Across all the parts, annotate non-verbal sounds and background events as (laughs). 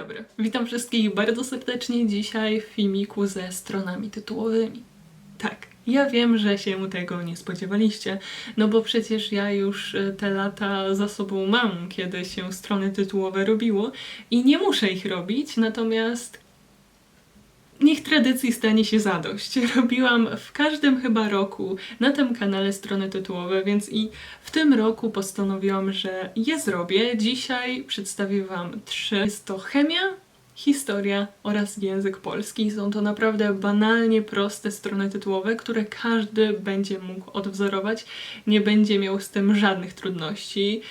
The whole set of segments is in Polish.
dobry. Witam wszystkich bardzo serdecznie dzisiaj w filmiku ze stronami tytułowymi. Tak, ja wiem, że się tego nie spodziewaliście, no bo przecież ja już e, te lata za sobą mam, kiedy się strony tytułowe robiło i nie muszę ich robić, natomiast Niech tradycji stanie się zadość. Robiłam w każdym chyba roku na tym kanale strony tytułowe, więc i w tym roku postanowiłam, że je zrobię. Dzisiaj przedstawię Wam trzy. Jest to chemia, historia oraz język polski. Są to naprawdę banalnie proste strony tytułowe, które każdy będzie mógł odwzorować. Nie będzie miał z tym żadnych trudności.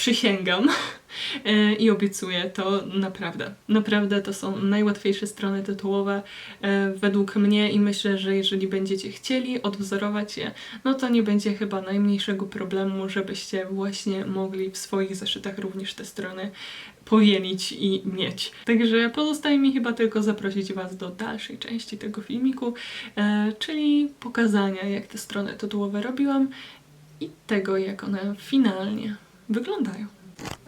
Przysięgam E, i obiecuję to naprawdę. Naprawdę to są najłatwiejsze strony tytułowe e, według mnie i myślę, że jeżeli będziecie chcieli odwzorować je, no to nie będzie chyba najmniejszego problemu, żebyście właśnie mogli w swoich zeszytach również te strony powielić i mieć. Także pozostaje mi chyba tylko zaprosić Was do dalszej części tego filmiku, e, czyli pokazania jak te strony tytułowe robiłam i tego jak one finalnie wyglądają.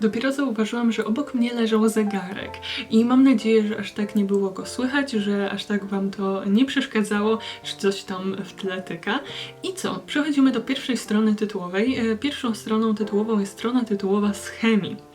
Dopiero zauważyłam, że obok mnie leżał zegarek i mam nadzieję, że aż tak nie było go słychać, że aż tak Wam to nie przeszkadzało, czy coś tam w tle tyka. I co? Przechodzimy do pierwszej strony tytułowej. E, Pierwszą stroną tytułową jest strona tytułowa z chemii.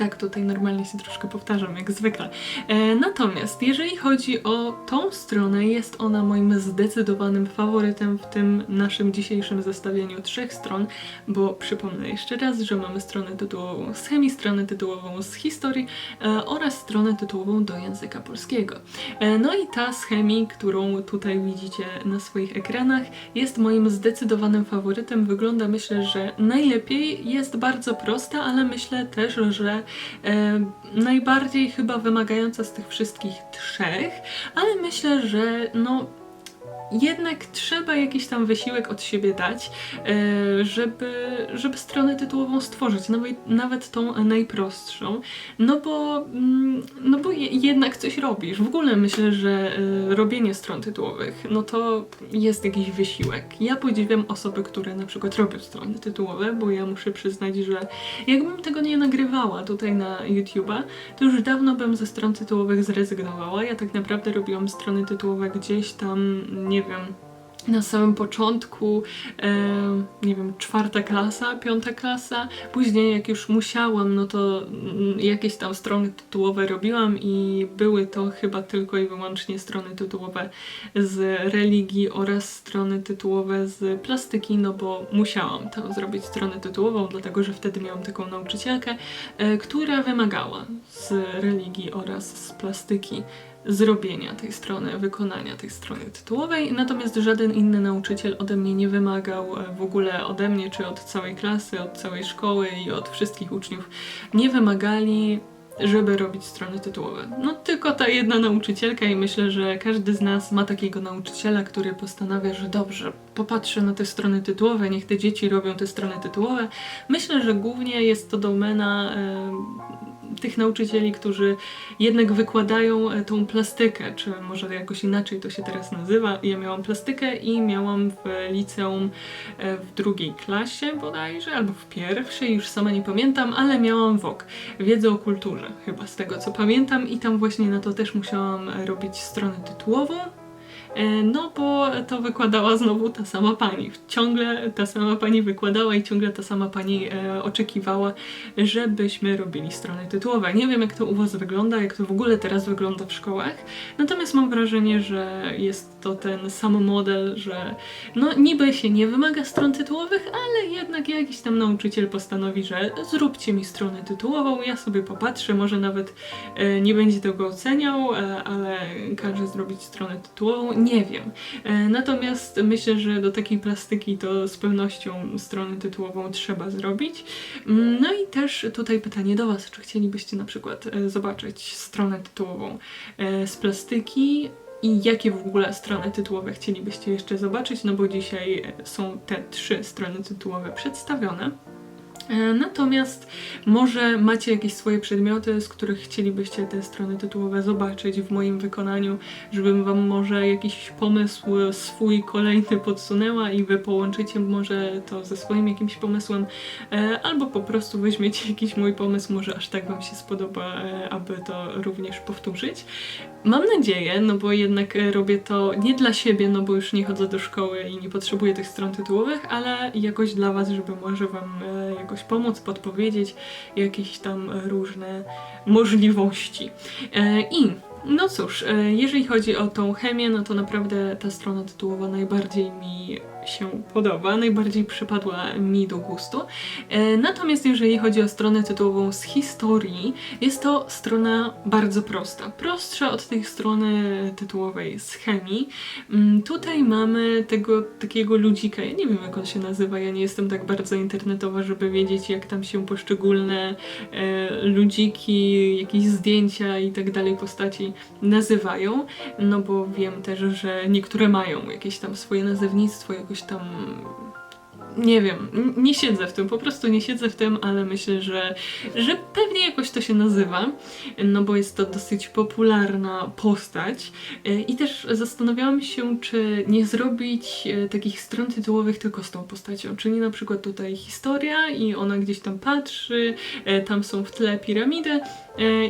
Tak, tutaj normalnie się troszkę powtarzam, jak zwykle. E, natomiast jeżeli chodzi o tą stronę, jest ona moim zdecydowanym faworytem w tym naszym dzisiejszym zestawieniu trzech stron, bo przypomnę jeszcze raz, że mamy stronę tytułową z chemii, stronę tytułową z historii e, oraz stronę tytułową do języka polskiego. E, no i ta z chemii, którą tutaj widzicie na swoich ekranach, jest moim zdecydowanym faworytem. Wygląda myślę, że najlepiej, jest bardzo prosta, ale myślę też, że najbardziej chyba wymagająca z tych wszystkich trzech, ale myślę, że no jednak trzeba jakiś tam wysiłek od siebie dać, e, żeby, żeby stronę tytułową stworzyć, nawet, nawet tą najprostszą, no bo, mm, no bo je- jednak coś robisz. W ogóle myślę, że e, robienie stron tytułowych, no to jest jakiś wysiłek. Ja podziwiam osoby, które na przykład robią strony tytułowe, bo ja muszę przyznać, że jakbym tego nie nagrywała tutaj na YouTube'a, to już dawno bym ze stron tytułowych zrezygnowała. Ja tak naprawdę robiłam strony tytułowe gdzieś tam, nie wiem, na samym początku, e, nie wiem, czwarta klasa, piąta klasa. Później, jak już musiałam, no to mm, jakieś tam strony tytułowe robiłam i były to chyba tylko i wyłącznie strony tytułowe z religii oraz strony tytułowe z plastyki, no bo musiałam tam zrobić stronę tytułową, dlatego że wtedy miałam taką nauczycielkę, e, która wymagała z religii oraz z plastyki zrobienia tej strony, wykonania tej strony tytułowej, natomiast żaden inny nauczyciel ode mnie nie wymagał e, w ogóle ode mnie, czy od całej klasy, od całej szkoły i od wszystkich uczniów, nie wymagali żeby robić strony tytułowe. No tylko ta jedna nauczycielka i myślę, że każdy z nas ma takiego nauczyciela, który postanawia, że dobrze, popatrzę na te strony tytułowe, niech te dzieci robią te strony tytułowe. Myślę, że głównie jest to domena tych nauczycieli, którzy jednak wykładają e, tą plastykę, czy może jakoś inaczej to się teraz nazywa. Ja miałam plastykę i miałam w liceum e, w drugiej klasie bodajże, albo w pierwszej, już sama nie pamiętam, ale miałam WOK, wiedzę o kulturze, chyba z tego co pamiętam i tam właśnie na to też musiałam e, robić stronę tytułową. E, No, bo to wykładała znowu ta sama pani. Ciągle ta sama pani wykładała i ciągle ta sama pani e, oczekiwała, żebyśmy robili strony tytułowe. Nie wiem, jak to u Was wygląda, jak to w ogóle teraz wygląda w szkołach, natomiast mam wrażenie, że jest to ten sam model, że no niby się nie wymaga stron tytułowych, ale jednak jakiś tam nauczyciel postanowi, że zróbcie mi stronę tytułową, ja sobie popatrzę, może nawet e, nie będzie tego oceniał, e, ale każe zrobić stronę tytułową, nie wiem. E, natomiast myślę, że do takiej plastyki to z pewnością stronę tytułową trzeba zrobić. Mm, No i też tutaj pytanie do Was, czy chcielibyście na przykład e, zobaczyć stronę tytułową e, z plastyki i jakie w ogóle strony tytułowe chcielibyście jeszcze zobaczyć, no bo dzisiaj e, są te trzy strony tytułowe przedstawione. E, Natomiast może macie jakieś swoje przedmioty, z których chcielibyście te strony tytułowe zobaczyć w moim wykonaniu, żebym wam może jakiś pomysł swój kolejny podsunęła i wy połączycie może to ze swoim jakimś pomysłem, e, albo po prostu weźmiecie jakiś mój pomysł, może aż tak wam się spodoba, e, aby to również powtórzyć. Mam nadzieję, no bo jednak e, robię to nie dla siebie, no bo już nie chodzę do szkoły i nie potrzebuję tych stron tytułowych, ale jakoś dla was, żeby może wam e, jakoś pomóc, podpowiedzieć jakieś tam różne możliwości. E, I no cóż, e, jeżeli chodzi o tą chemię, no to naprawdę ta strona tytułowa najbardziej mi się podoba, najbardziej przypadła mi do gustu. E, Natomiast jeżeli chodzi o stronę tytułową z historii, jest to strona bardzo prosta. Prostsza od tej strony tytułowej z chemii. Mm, Tutaj mamy tego takiego ludzika, ja nie wiem jak on się nazywa, ja nie jestem tak bardzo internetowa, żeby wiedzieć jak tam się poszczególne e, ludziki, jakieś zdjęcia i tak dalej postaci nazywają, no bo wiem też, że niektóre mają jakieś tam swoje nazewnictwo, jakoś tam nie wiem, nie siedzę w tym, po prostu nie siedzę w tym, ale myślę, że, że pewnie jakoś to się nazywa, no bo jest to dosyć popularna postać. E, I też zastanawiałam się, czy nie zrobić e, takich stron tytułowych tylko z tą postacią, czyli na przykład tutaj historia i ona gdzieś tam patrzy, e, tam są w tle piramidy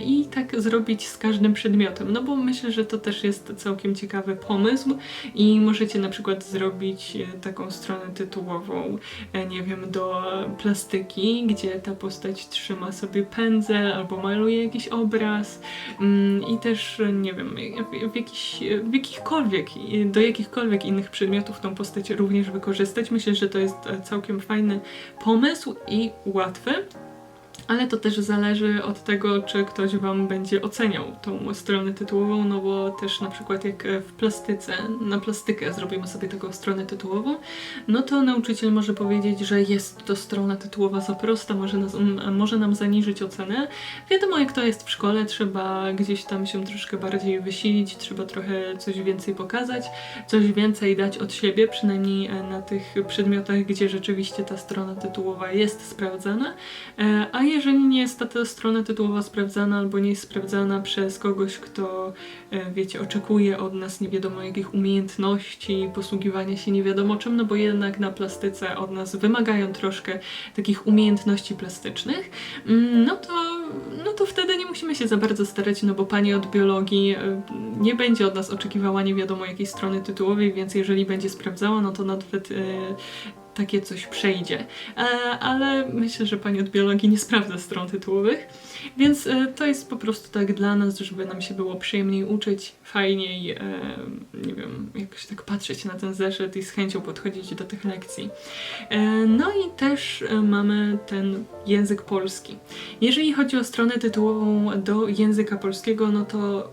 i tak zrobić z każdym przedmiotem, no bo myślę, że to też jest całkiem ciekawy pomysł i możecie na przykład zrobić taką stronę tytułową, nie wiem, do plastyki, gdzie ta postać trzyma sobie pędzel albo maluje jakiś obraz mm, i też, e, nie wiem, w, w, jakiś, w jakichkolwiek, do jakichkolwiek innych przedmiotów tą postać również wykorzystać. Myślę, że to jest e, całkiem fajny pomysł i łatwy. Ale to też zależy od tego, czy ktoś Wam będzie oceniał tą stronę tytułową, no bo też na przykład jak w plastyce, na plastykę zrobimy sobie taką stronę tytułową, no to nauczyciel może powiedzieć, że jest to strona tytułowa za prosta, może, nas, może nam zaniżyć ocenę. Wiadomo jak to jest w szkole, trzeba gdzieś tam się troszkę bardziej wysilić, trzeba trochę coś więcej pokazać, coś więcej dać od siebie, przynajmniej e, na tych przedmiotach, gdzie rzeczywiście ta strona tytułowa jest sprawdzana. E, A jeżeli nie jest ta, ta strona tytułowa sprawdzana albo nie jest sprawdzana przez kogoś, kto, e, wiecie, oczekuje od nas nie wiadomo jakich umiejętności, posługiwania się nie wiadomo czym, no bo jednak na plastyce od nas wymagają troszkę takich umiejętności plastycznych, mm, no to, no to wtedy nie musimy się za bardzo starać, no bo pani od biologii e, nie będzie od nas oczekiwała nie wiadomo jakiej strony tytułowej, więc jeżeli będzie sprawdzała, no to nawet e, takie coś przejdzie. E, ale myślę, że pani od biologii nie sprawdza stron tytułowych, więc e, to jest po prostu tak dla nas, żeby nam się było przyjemniej uczyć, fajniej, e, nie wiem, jakoś tak patrzeć na ten zeszyt i z chęcią podchodzić do tych lekcji. No i też mamy ten język polski. Jeżeli chodzi o stronę tytułową do języka polskiego, no to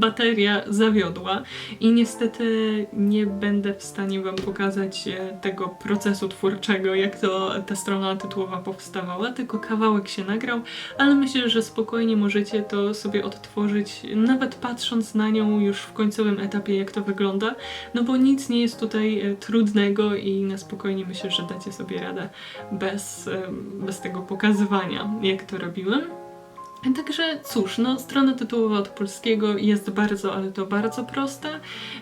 bateria zawiodła i niestety nie będę w stanie Wam pokazać e, tego procesu twórczego, jak to ta strona tytułowa powstawała, tylko kawałek się nagrał, ale myślę, że spokojnie możecie to sobie odtworzyć, nawet patrząc na nią już w końcowym etapie, jak to wygląda, no bo nic nie jest tutaj e, trudnego i na spokojnie myślę, że dacie sobie radę bez, e, bez tego pokazywania, jak to robiłem. Także cóż, no strona tytułowa od polskiego jest bardzo, ale to bardzo prosta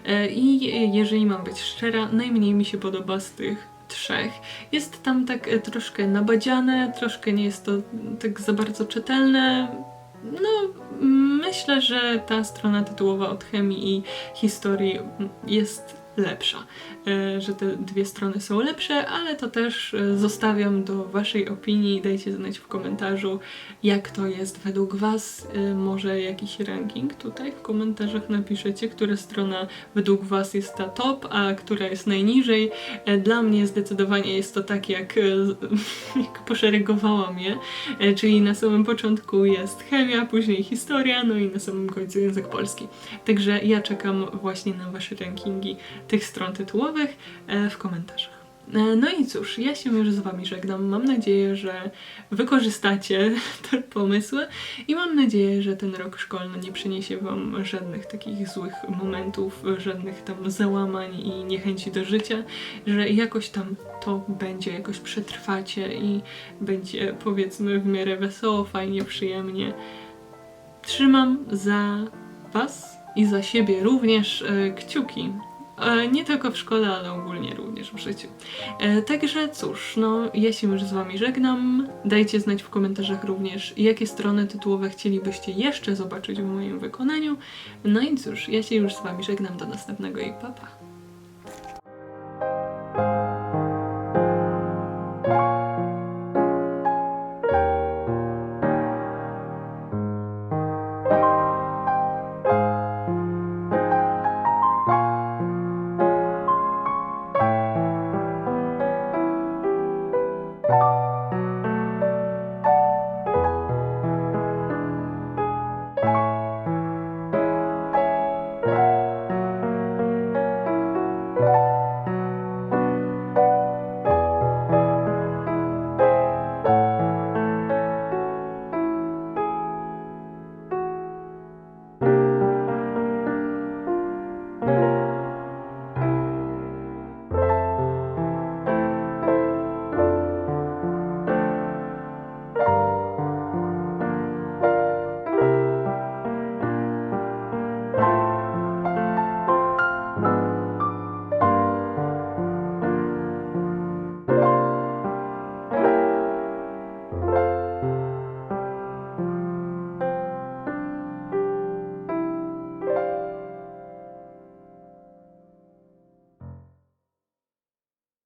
E, i jeżeli mam być szczera, najmniej mi się podoba z tych trzech. Jest tam tak e, troszkę nabadziane, troszkę nie jest to tak za bardzo czytelne. No, myślę, że ta strona tytułowa od chemii i historii jest lepsza, że te dwie strony są lepsze, ale to też e, zostawiam do Waszej opinii. Dajcie znać w komentarzu, jak to jest według Was. E, Może jakiś ranking tutaj w komentarzach napiszecie, która strona według Was jest ta top, a która jest najniżej. E, Dla mnie zdecydowanie jest to tak, jak, e, (laughs) jak poszeregowałam je, E, czyli na samym początku jest chemia, później historia, no i na samym końcu język polski. Także ja czekam właśnie na Wasze rankingi tych stron tytułowych e, w komentarzach. E, No i cóż, ja się już z Wami żegnam. Mam nadzieję, że wykorzystacie (laughs) te pomysły i mam nadzieję, że ten rok szkolny nie przyniesie Wam żadnych takich złych momentów, żadnych tam załamań i niechęci do życia, że jakoś tam to będzie, jakoś przetrwacie i będzie powiedzmy w miarę wesoło, fajnie, przyjemnie. Trzymam za Was i za siebie również e, kciuki. E, nie tylko w szkole, ale ogólnie również w życiu. E, także cóż, no ja się już z Wami żegnam. Dajcie znać w komentarzach również, jakie strony tytułowe chcielibyście jeszcze zobaczyć w moim wykonaniu. No i cóż, ja się już z Wami żegnam do następnego i papa. Pa.